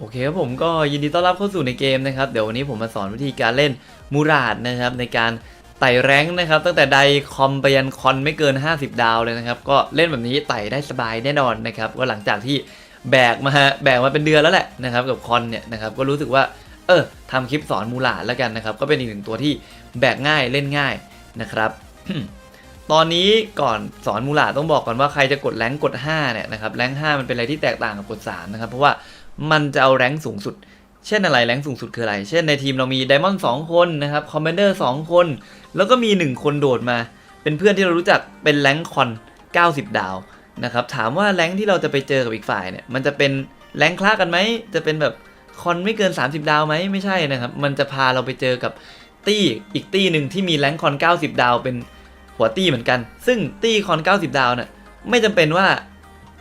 โอเคครับผมก็ยินดีต้อนรับเข้าสู่ในเกมนะครับ เดี๋ยววันนี้ผมมาสอนวิธีการเล่นมูราดนะครับ ในการไต่แรงนะครับ ตั้งแต่ไดคอมไปยันคอนไม่เกิน 50 ดาวเลยนะครับ ก็เล่นแบบนี้ไต่ได้สบายแน่นอนนะครับก็หลังจากที่แบกมาแบกมาเป็นเดือนแล้วแหละนะครับ กับคอนเนี่ยนะครับก็รู้สึกว่า เออทำคลิปสอนมูราดแล้วกันนะครับ ก็เป็นอีกหนึ่งตัวที่แบกง่ายเล่นง่ายนะครับตอนนี้ก่อนสอนมูลาต้องบอกก่อนว่าใครจะกดแรงกด5เนี่ยนะครับแรง5มันเป็นอะไรที่แตกต่างกับกด3นะครับเพราะว่า มันจะเอาแรงสูงสุด เช่นอะไรแรงสูงสุดคืออะไร เช่นในทีมเรามีไดมอนด์สองคนนะครับคอมเมนเดอร์2คน แล้วก็มี 1 คนโดดมา เป็นเพื่อนที่เรารู้จักเป็นแรงคอน 90 ดาวนะครับถามว่าแรงที่เราจะไปเจอกับอีกฝ่ายเนี่ยมันจะเป็นแรงค์คลากันไหมจะเป็นแบบคอนไม่เกิน 30 ดาวไหมไม่ใช่นะครับ มันจะพาเราไปเจอกับตี้อีกตี้หนึ่งที่มีแรงคอน 90 ดาว เป็นหัวตี้เหมือนกัน ซึ่งตี้คอน 90 ดาวเนี่ยไม่จำเป็นว่า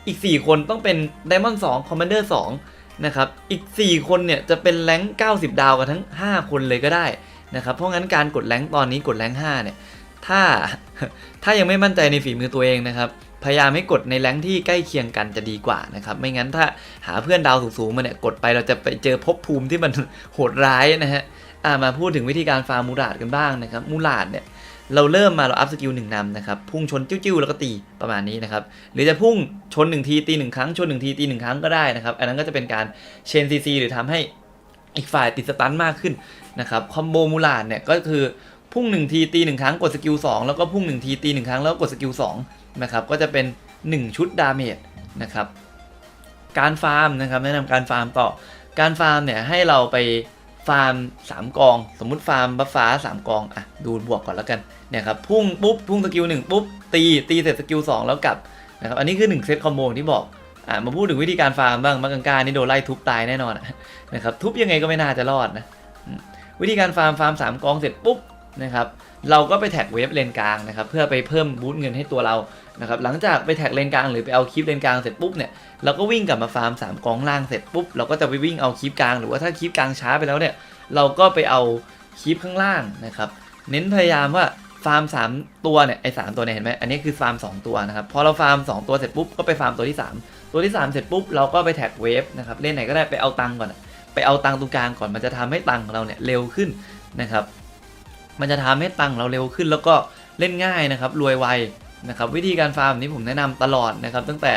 อีก 4 คนต้องเป็น Diamond 2 Commander 2น นะครับ อีก 4 คนเนี่ยจะเป็นแรง90 ดาวกันทั้ง 5 คนเลยก็ได้นะครับ เพราะงั้นการกดแรงตอนนี้กดแรง5เนี่ย ถ้าถ้ายังไม่มั่นใจในฝีมือตัวเองนะครับ พยายามให้กดในแรงที่ใกล้เคียงกันจะดีกว่านะครับ ไม่งั้นถ้าหาเพื่อนดาวสูงๆมาเนี่ยกดไปเราจะไปเจอภพภูมิที่มันโหดร้ายนะฮะ อะมาพูดถึงวิธีการฟาร์มมูลาดกันบ้างนะครับ มูลาดเนี่ย เราเริ่มมาเราอัพสกิลหนึ่งนำนะครับ พุ่งชนจิ้วๆแล้วก็ตีประมาณนี้นะครับ หรือจะพุ่งชนหนึ่งทีตีหนึ่งครั้งชนหนึ่งทีตีหนึ่งครั้งก็ได้นะครับ อันนั้นก็จะเป็นการเชนซีซีหรือทำให้อีกฝ่ายติดสตันมากขึ้นนะครับ คอมโบมูลานเนี่ยก็คือพุ่งหนึ่งทีตีหนึ่งครั้งกดสกิลสองแล้วก็พุ่งหนึ่งทีตีหนึ่งครั้งแล้วกกดสกิลสองนะครับ ก็จะเป็น 1 ชุดดาเมจนะครับ การฟาร์มนะครับแนะนำการฟาร์มต่อ การฟาร์มเนี่ยให้เราไป ฟาร์ม 3 กอง สมมุติฟาร์มบัฟฟ้า 3 กอง อะ ดูบวกก่อนแล้วกันเนี่ยครับพุ่งปุ๊บพุ่งสกิลหนึ่งปุ๊บตีตีเสร็จสกิลสองแล้วกลับนะครับอันนี้คือ 1 เซตคอมโบที่บอกอ่ามาพูดถึงวิธีการฟาร์มบ้างมังกังกานี่โดนไล่ทุบตายแน่นอนนะครับทุบยังไงก็ไม่น่าจะรอดนะวิธีการฟาร์มฟาร์มสามกองเสร็จปุ๊บนะครับเราก็ไปแท็กเวฟเลนกลางนะครับเพื่อไปเพิ่มบูสต์เงินให้ตัวเรา นะครับหลังจากไปแท็กเลนกลางหรือไปเอาคลิปเลนกลางเสร็จปุ๊บเนี่ยเราก็วิ่งกลับมาฟาร์มสามกองล่างเสร็จปุ๊บเราก็จะไปวิ่งเอาคลิปกลาง หรือว่าถ้าคลิปกลางช้าไปแล้วเนี่ยเราก็ไปเอาคลิปข้างล่างนะครับเน้นพยายามว่าฟาร์ม 3 ตัวเนี่ยไอ้สตัวเนี่ยเห็นไหมอันนี้คือฟาร์ม 2 ตัวนะครับพอเราฟาร์ม 2 ตัวเสร็จปุ๊บก็ไปฟาร์มตัวที่ 3 ตัวที่ 3 เสร็จปุ๊บเราก็ไปแท็กเวฟนะครับเล่นไหนก็ได้ไปเอาตังก่อน ไปเอาตังตรงกลางก่อนมันจะทำให้ตังของเราเนี่ยเร็วขึ้นนะครับมันจะทำให้ตังเราเร็วขึ้นแล้วก็เล่นง่ายนะครับรวยไว นะครับวิธีการฟาร์มนี้ผมแนะนำตลอดนะครับ ตั้งแต่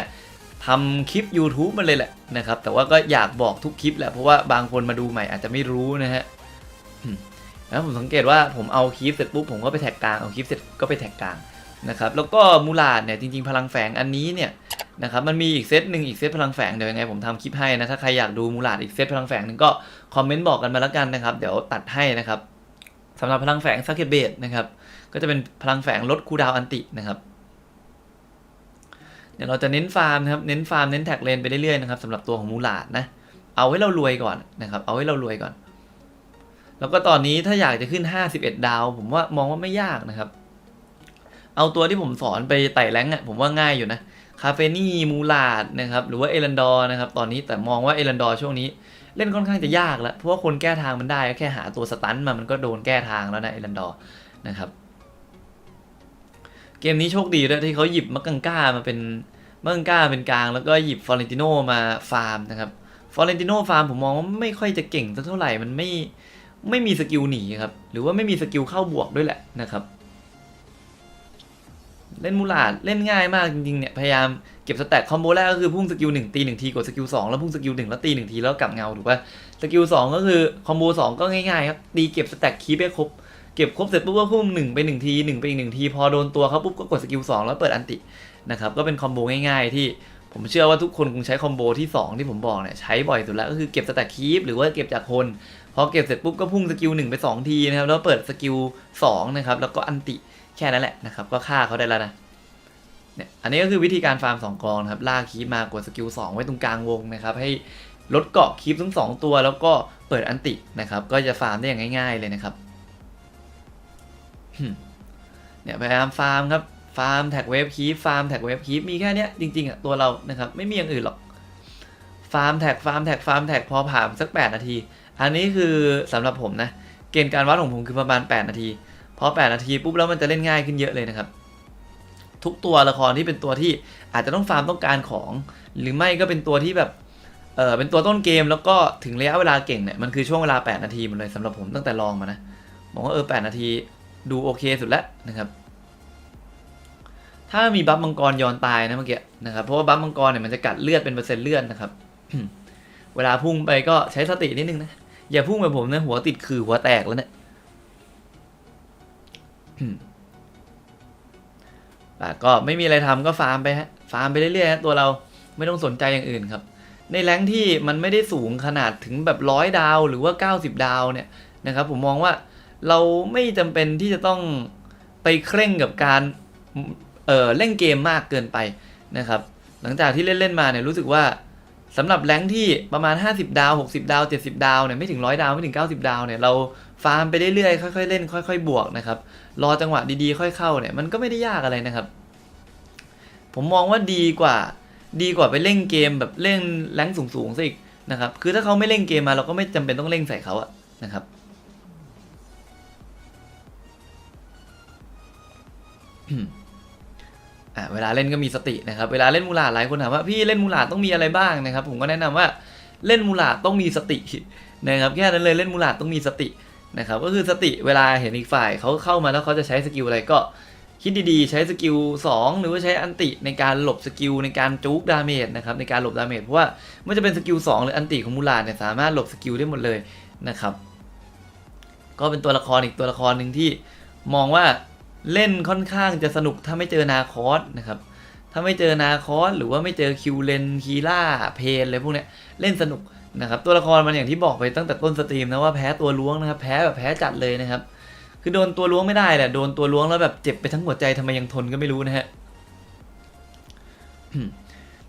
ทำคลิป YouTube มาเลยแหละนะครับ แต่ว่าก็อยากบอกทุกคลิปแหละเพราะว่าบางคนมาดูใหม่อาจจะไม่รู้นะฮะแล้วผมสังเกตว่าผมเอาคลิปเสร็จปุ๊บผมก็ไปแท็กกลางเอาคลิปเสร็จก็ไปแท็กกลางนะครับแล้วก็มูลาดเนี่ยจริง ๆ พลังแฝงอันนี้เนี่ยนะครับมันมีอีกเซตหนึ่งอีกเซตพลังแฝงเดี๋ยวยังไงผมทำคลิปให้นะถ้าใครอยากดูมูลาดอีกเซตพลังแฝงหนึ่งก็คอมเมนต์บอกกันมาแล้วกันนะครับ เดี๋ยวตัดให้นะครับสำหรับพลังแฝงซักเก็ตเบดนะครับก็จะเป็นพลังแฝงลดคูดาวอันตินะครับ ดี๋ยวเราจะเน้นฟาร์มนะครับ เน้นฟาร์ม เน้นแท็กเลนไปเรื่อยๆนะครับสำหรับตัวของมูลาดนะ เอาให้เรารวยก่อนนะครับ เอาให้เรารวยก่อน แล้วก็ตอนนี้ถ้าอยากจะขึ้น 51 ดาว ผมว่ามองว่าไม่ยากนะครับ เอาตัวที่ผมสอนไปไต่แรงค์อะผมว่าง่ายอยู่นะ คาเฟนี่มูลาดนะครับ หรือว่าเอรันดอร์นะครับ ตอนนี้แต่มองว่าเอรันดอร์ช่วงนี้เล่นค่อนข้างจะยากแล้ว เพราะว่าคนแก้ทางมันได้แค่หาตัวสตันมา มันก็โดนแก้ทางแล้วนะเอรันดอร์นะครับ เกมนี้โชคดีด้วยที่เขาหยิบมักกังก้ามาเป็นมักกังก้าเป็นกลาง แล้วก็หยิบฟอเรนติโนมาฟาร์มนะครับฟอเรนติโนฟาร์มผมมองว่าไม่ค่อยจะเก่งสักเท่าไหร่มันไม่ไม่มีสกิลหนีครับ หรือว่าไม่มีสกิลเข้าบวกด้วยแหละนะครับ เล่นมูลาดเล่นง่ายมากจริงๆเนี่ยพยายามเก็บสแต็กคอมโบแรกก็คือพุ่งสกิลหนึ่งตีหนึ่งทีกดสกิลสองแล้วพุ่งสกิลหนึ่งแล้วตีหนึ่งทีแล้วกลับเงาถูกป่ะสกิลสองก็คือคอมโบสองก็ง่ายๆครับตีเก็บสแต็กคีบให้ครบ เก็บครบเสร็จปุ๊บก็พุ่งหนึ่งไปหนึ่งทีหนึ่งไปอีกหนึ่งทีพอโดนตัวเขาปุ๊บก็กดสกิลสองแล้วเปิดอันตินะครับก็เป็นคอมโบง่ายๆที่ผมเชื่อว่าทุกคนคงใช้คอมโบที่สองที่ผมบอกเนี่ยใช้บ่อยสุดแล้วก็คือเก็บสแต็กคีบหรือว่าเก็บจากคนพอเก็บเสร็จปุ๊บก็พุ่งสกิลหนึ่งไปสองทีนะครับแล้วเปิดสกิลสองนะครับแล้วก็อันติแค่นั้นแหละนะครับก็ฆ่าเขาได้แล้วนะเนี่ยอันนี้ก็คือวิธีการฟาร์มสองกองครับลากคีบมากดสกิลสองไว้ตรงกลางวงนะครับให้ลดเกาะคีบทั้งสองตัว แล้วก็เปิดอันตินะครับก็จะฟาร์มได้อย่างง่าย ๆเลยนะครับ เนี่ยพยายามฟาร์มครับ ฟาร์มแท็กเวฟคีบฟาร์มแท็กเวฟคีบมีแค่เนี้ยจริงๆอะตัวเรานะครับ ไม่มีอย่างอื่นหรอก ฟาร์มแท็กฟาร์มแท็กฟาร์มแท็กพอผ่านสัก 8 นาที อันนี้คือสำหรับผมนะ เกณฑ์การวัดของผมคือประมาณ 8 นาที พอ 8 นาทีปุ๊บแล้วมันจะเล่นง่ายขึ้นเยอะเลยนะครับ ทุกตัวละครที่เป็นตัวที่อาจจะต้องฟาร์มต้องการของ หรือไม่ก็เป็นตัวที่แบบเออเป็นตัวต้นเกมแล้วก็ถึงระยะเวลาเก่งเนี่ยมันคือช่วงเวลา 8 นาทีหมดเลยสำหรับผมตั้งแต่ลองมานะบอกว่าเออ8นาที ดูโอเคสุดแล้วนะครับ ถ้ามีบัฟมังกรยอนตายนะเมื่อกี้นะครับ เพราะว่าบัฟมังกรเนี่ยมันจะกัดเลือดเป็นเปอร์เซ็นต์เลือดนะครับ เวลาพุ่งไปก็ใช้สตินิดนึงนะ อย่าพุ่งแบบผมนะหัวติดคือหัวแตกแล้วเนี่ยก็ไม่มีอะไรทำก็ฟาร์มไปฮะ ฟาร์มไปเรื่อยๆฮะตัวเราไม่ต้องสนใจอย่างอื่นครับ ในแรงที่มันไม่ได้สูงขนาดถึงแบบร้อยดาวหรือว่า 90 ดาวเนี่ยนะครับ ผมมองว่า เราไม่จำเป็นที่จะต้องไปเคร่งกับการเออเล่นเกมมากเกินไปนะครับ หลังจากที่เล่นๆมาเนี่ยรู้สึกว่าสำหรับแรงที่ประมาณ 50 ดาว 60 ดาว 70 ดาวเนี่ยไม่ถึง 100 ดาวไม่ถึง 90 ดาวเนี่ยเราฟาร์มไปเรื่อยๆค่อยๆเล่นค่อย ๆ บวกนะครับรอจังหวะดีๆ ค่อยเข้าเนี่ยมันก็ไม่ได้ยากอะไรนะครับ ผมมองว่าดีกว่าดีกว่าไปเล่นเกมแบบเล่นแรงสูงๆซะอีกนะครับคือถ้าเขาไม่เล่นเกมมาเราก็ไม่จำเป็นต้องเล่นใส่เขาอะนะครับ อะเวลาเล่นก็มีสตินะครับ เวลาเล่นมูลาดหลายคนถามว่าพี่เล่นมูลาดต้องมีอะไรบ้างนะครับ ผมก็แนะนำว่าเล่นมูลาดต้องมีสตินะครับแค่นั้นเลยเล่นมูลาดต้องมีสตินะครับ ก็คือสติเวลาเห็นอีกฝ่ายเขาเข้ามาแล้วเขาจะใช้สกิลอะไรก็คิดดีๆ ใช้สกิล 2 หรือว่าใช้อันติในการหลบสกิลในการจุกดาเมจนะครับในการหลบดาเมจเพราะว่าไม่จะเป็นสกิล 2 หรืออันติของมูลาดเนี่ยสามารถหลบสกิลได้หมดเลยนะครับ ก็เป็นตัวละครอีกตัวละครหนึ่งที่มองว่า เล่นค่อนข้างจะสนุกถ้าไม่เจอนาคอสนะครับ ถ้าไม่เจอนาคอสหรือว่าไม่เจอคิวเลนคีล่าเพนอะไรพวกเนี้ยเล่นสนุกนะครับ ตัวละครมันอย่างที่บอกไปตั้งแต่ต้นสตรีมนะว่าแพ้ตัวล้วงนะครับแพ้แบบแพ้จัดเลยนะครับ คือโดนตัวล้วงไม่ได้แหละโดนตัวล้วงแล้วแบบเจ็บไปทั้งหัวใจทำไมยังทนก็ไม่รู้นะฮะ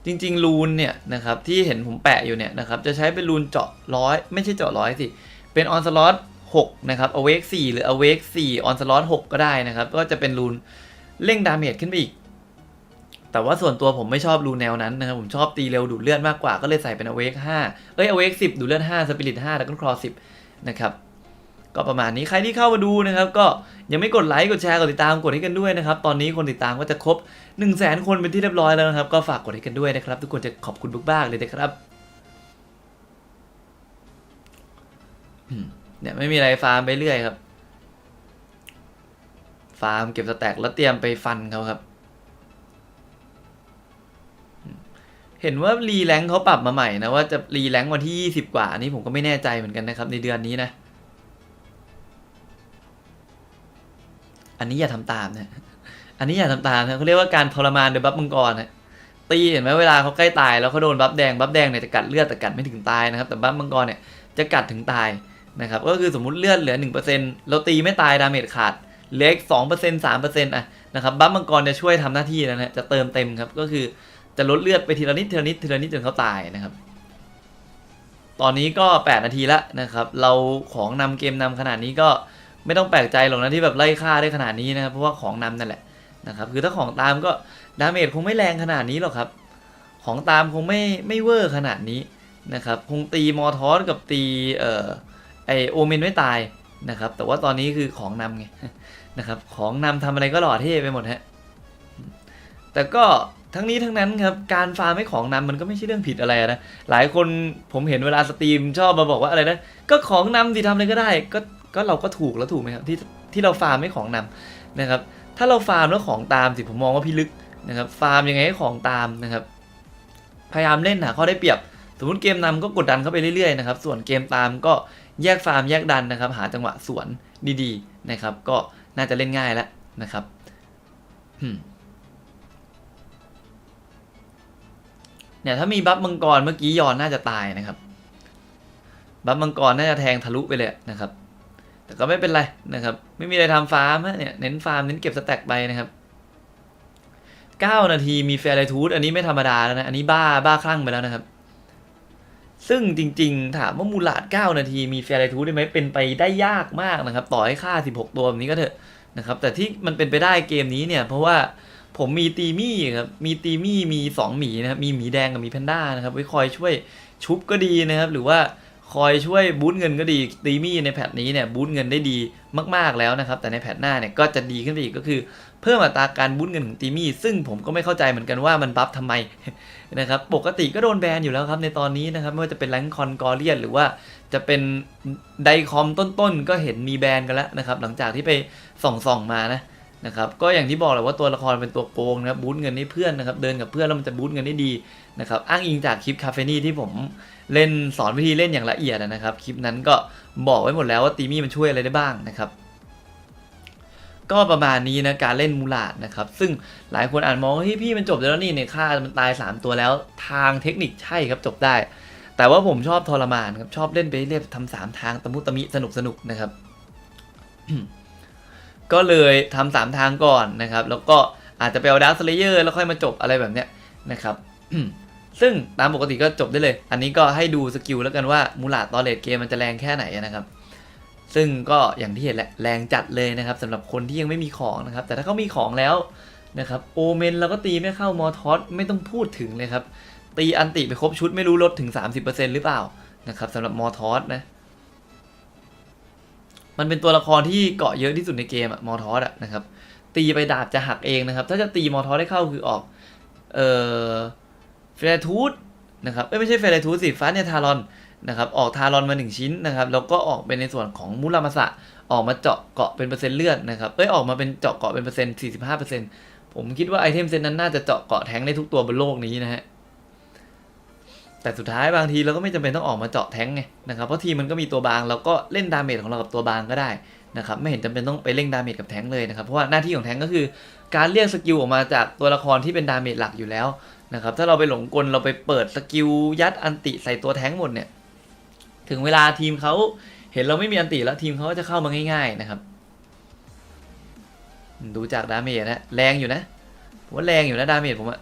จริงๆรูนเนี่ยนะครับที่เห็นผมแปะอยู่เนี่ยนะครับจะใช้เป็นรูนเจาะร้อยไม่ใช่เจาะร้อยสิเป็นออนสล็อต 6 นะครับ awake 4 หรือ awake 4 on slot 6 ก็ได้นะครับ ก็จะเป็นรูนเร่งดาเมจขึ้นไปอีก แต่ว่าส่วนตัวผมไม่ชอบรูนแนวนั้นนะครับ ผมชอบตีเร็วดูดเลือดมากกว่า ก็เลยใส่เป็น awake 5 เอ้ย awake 10 ดูดเลือด 5 spirit 5แล้วก็ cross 10 นะครับก็ประมาณนี้ใครที่เข้ามาดูนะครับ ก็ยังไม่กดไลค์กดแชร์กดติดตามกดให้กันด้วยนะครับ ตอนนี้คนติดตามก็จะครบ 1 0 0 0 0แสนคนเป็นที่เรียบร้อยแล้วนะครับ ก็ฝากกดให้กันด้วยนะครับ ทุกคนจะขอบคุณบ้างๆเลยนะครับ เนี่ยไม่มีอะไรฟาร์มไปเรื่อยครับ ฟาร์มเก็บสแต็กแล้วเตรียมไปฟันเขาครับ เห็นว่ารีแรงค์เขาปรับมาใหม่นะว่าจะรีแรงค์วันที่20กว่าอันนี้ผมก็ไม่แน่ใจเหมือนกันนะครับ ในเดือนนี้นะ อันนี้อย่าทำตามนะ อันนี้อย่าทำตามนะเขาเรียกว่าการทรมานโดยบัฟมังกรนะตีเห็นไหมเวลาเขาใกล้ตายแล้วเขาโดนบัฟแดงบัฟแดงเนี่ยจะกัดเลือดแต่กัดไม่ถึงตายนะครับ แต่บัฟมังกรเนี่ยจะกัดถึงตาย นะครับก็คือสมมุติเลือดเหลือ 1%เราตีไม่ตายดาเมจขาดเหลืออีก2% 3%อะนะครับบัฟมังกรจะช่วยทำหน้าที่แล้วนะจะเติมเต็มครับก็คือจะลดเลือดไปทีละนิดทีละนิดทีละนิดจนเขาตายนะครับ ตอนนี้ก็ 8 นาทีละนะครับ เราของนำเกมนำขนาดนี้ก็ไม่ต้องแปลกใจหรอกนะที่แบบไล่ฆ่าได้ขนาดนี้นะครับเพราะว่าของนำนั่นแหละนะครับคือถ้าของตามก็ดาเมจคงไม่แรงขนาดนี้หรอกครับ ของตามคงไม่ไม่เวอร์ขนาดนี้นะครับคงตีมอทอสกับตีเอ่อ ไอโอเมนไม่ตายนะครับ แต่ว่าตอนนี้คือของนำไงนะครับ ของนำทำอะไรก็หล่อเท่ไปหมดฮะ แต่ก็ทั้งนี้ทั้งนั้นครับ การฟาร์มให้ของนำมันก็ไม่ใช่เรื่องผิดอะไรนะ หลายคนผมเห็นเวลาสตรีมชอบมาบอกว่าอะไรนะ ก็ของนำสิทำอะไรก็ได้ ก็ก็เราก็ถูกแล้วถูกไหมครับที่ที่เราฟาร์มให้ของนำนะครับ ถ้าเราฟาร์มแล้วของตามสิผมมองว่าพี่ลึกนะครับ ฟาร์มยังไงให้ของตามนะครับ พยายามเล่นหาข้อได้เปรียบ สมมติเกมนำก็กดดันเข้าไปเรื่อยๆนะครับ ส่วนเกมตามก็ แยกฟาร์มแยกดันนะครับ หาจังหวะสวนดีๆนะครับ ก็น่าจะเล่นง่ายแล้วนะครับเนี่ยถ้ามีบัฟมังกรเมื่อกี้ยอนน่าจะตายนะครับ บัฟมังกรน่าจะแทงทะลุไปเลยนะครับ แต่ก็ไม่เป็นไรนะครับ ไม่มีอะไรทำฟาร์มฮะเนี่ยเน้นฟาร์มเน้นเก็บสแต็กไปนะครับ9นาทีมีเฟรทูดอันนี้ไม่ธรรมดาแล้วนะ อันนี้บ้าบ้าคลั่งไปแล้วนะครับ ซึ่งจริงๆ ถามว่ามูลาด 9 นาทีมีเฟร์ไลทูได้ไหมเป็นไปได้ยากมากนะครับ ต่อให้ค่า 16 ตัวแบบนี้ก็เถอะนะครับ แต่ที่มันเป็นไปได้เกมนี้เนี่ย เพราะว่าผมมีตีมี่ครับ มีตีมี่มี 2 หมีนะครับ มีหมีแดงกับมีแพนด้านะครับ ไว้คอยช่วยชุบก็ดีนะครับ หรือว่า คอยช่วยบูตเงินก็ดีตีมี่ในแพทนี้เนี่ยบูตเงินได้ดีมากๆแล้วนะครับ แต่ในแพทหน้าเนี่ยก็จะดีขึ้นไปอีกก็คือ เพิ่มอัตราการบูทเงินของตีมี่ซึ่งผมก็ไม่เข้าใจเหมือนกันว่ามันบัฟทำไมนะครับปกติก็โดนแบนอยู่แล้วครับในตอนนี้นะครับไม่ว่าจะเป็นแรงคอนกอเลียนหรือว่าจะเป็นไดคอมต้นๆ ก็เห็นมีแบนกันแล้วนะครับหลังจากที่ไปส่องๆมานะนะครับก็อย่างที่บอกแหละว่าตัวละครเป็นตัวโกงนะครับบูทเงินให้เพื่อนนะครับเดินกับเพื่อนแล้วมันจะบูทเงินได้ดีนะครับอ้างอิงจากคลิปคาเฟนี่ที่ผม เล่นสอนวิธีเล่นอย่างละเอียดนะครับ คลิปนั้นก็บอกไว้หมดแล้วว่าตีมี่มันช่วยอะไรได้บ้างนะครับ ก็ประมาณนี้นะการเล่นมูลาดนะครับ ซึ่งหลายคนอาจมองว่าพี่มันจบแล้วนี่เนี่ยค่ามันตาย 3 ตัวแล้วทางเทคนิคใช่ครับจบได้ แต่ว่าผมชอบทรมานครับชอบเล่นไปเรื่อยๆทำสามทางตะมุตะมิสนุกสนุกนะครับก็เลยทำสามทางก่อนนะครับ แล้วก็อาจจะไปเอาดาร์สเลเยอร์แล้วค่อยมาจบอะไรแบบเนี้ยนะครับ ซึ่งตามปกติก็จบได้เลย อันนี้ก็ให้ดูสกิลแล้วกันว่ามูลาตอนเลดเกมมันจะแรงแค่ไหนนะครับ ซึ่งก็อย่างที่เห็นแหละแรงจัดเลยนะครับสำหรับคนที่ยังไม่มีของนะครับ แต่ถ้าเขามีของแล้วนะครับโอเมนเราก็ตีไม่เข้ามอทอสไม่ต้องพูดถึงเลยครับ ตีอันติไปครบชุดไม่รู้ลดถึง 30%หรือเปล่านะครับสำหรับมอทอสนะมันเป็นตัวละครที่เกาะเยอะที่สุดในเกมอะมอทอสอะนะครับตีไปดาบจะหักเองนะครับ ถ้าจะตีมอทอสได้เข้าคือออกเอ่อ เฟรทูดนะครับเอ้ยไม่ใช่เฟรทูดสิฟ้าเนี่ยทารอนนะครับออกทารอนมาหนึ่งชิ้นนะครับแล้วก็ออกเป็นในส่วนของมุรามาสะออกมาเจาะเกาะเป็นเปอร์เซ็นต์เลือดนะครับเอ้ยออกมาเป็นเจาะเกาะเป็นเปอร์เซ็นต์สี่สิบห้าเปอร์เซ็นต์ผมคิดว่าไอเทมเซตนั้นน่าจะเจาะเกาะแทงได้ทุกตัวบนโลกนี้นะฮะแต่สุดท้ายบางทีเราก็ไม่จำเป็นต้องออกมาเจาะแทงไงนะครับเพราะทีมันก็มีตัวบางเราก็เล่นดาเมจของเรากับตัวบางก็ได้นะครับไม่เห็นจำเป็นต้องไปเล่นดาเมจกับแทงเลยนะครับเพราะว่าหน้าที่ของแทงก็คือ การเรียกสกิลออกมาจากตัวละครที่เป็นดาเมจหลักอยู่แล้ว นะครับถ้าเราไปหลงกลเราไปเปิดสกิลยัดอันติใส่ตัวแท้งหมดเนี่ย ถึงเวลาทีมเขาเห็นเราไม่มีอันติแล้วทีมเขาก็จะเข้ามาง่าย ๆนะครับ ดูจากดาเมจนะแรงอยู่นะผมว่าแรงอยู่นะดาเมจผมอะ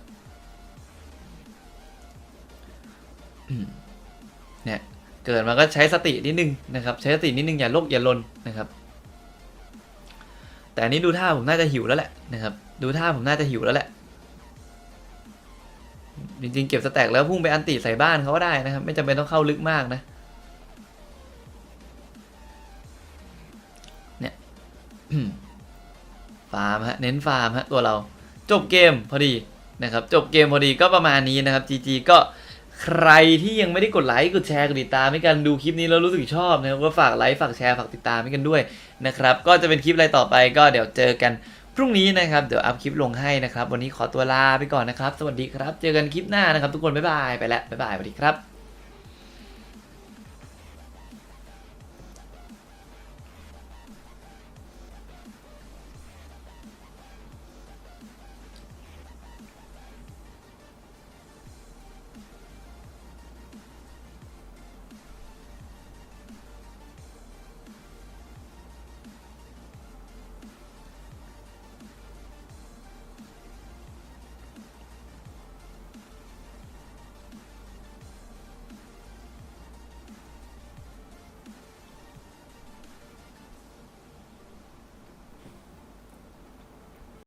เนี่ยเกิดมาก็ใช้สตินิดนึงนะครับ ใช้สตินิดนึงอย่าโลกอย่าลนนะครับ แต่อันนี้ดูท่าผมน่าจะหิวแล้วแหละนะครับ ดูท่าผมน่าจะหิวแล้วแหละ จริงๆ เก็บสแต็กแล้วพุ่งไปอันติใส่บ้านเขาก็ได้นะครับ ไม่จำเป็นต้องเข้าลึกมากนะ เนี่ยฟาร์มฮะ เน้นฟาร์มฮะ ตัวเรา จบเกมพอดีนะครับ จบเกมพอดีก็ประมาณนี้นะครับ GG ก็ใครที่ยังไม่ได้กดไลค์กดแชร์กดติดตามให้กันดูคลิปนี้แล้วรู้สึกชอบนะครับก็ฝากไลค์ฝากแชร์ฝากติดตามให้กันด้วยนะครับ ก็จะเป็นคลิปอะไรต่อไปก็เดี๋ยวเจอกัน พรุ่งนี้นะครับ เดี๋ยวอัพคลิปลงให้นะครับ วันนี้ขอตัวลาไปก่อนนะครับ สวัสดีครับ เจอกันคลิปหน้านะครับ ทุกคน บ๊ายบาย ไปแล้ว บ๊ายบาย สวัสดีครับ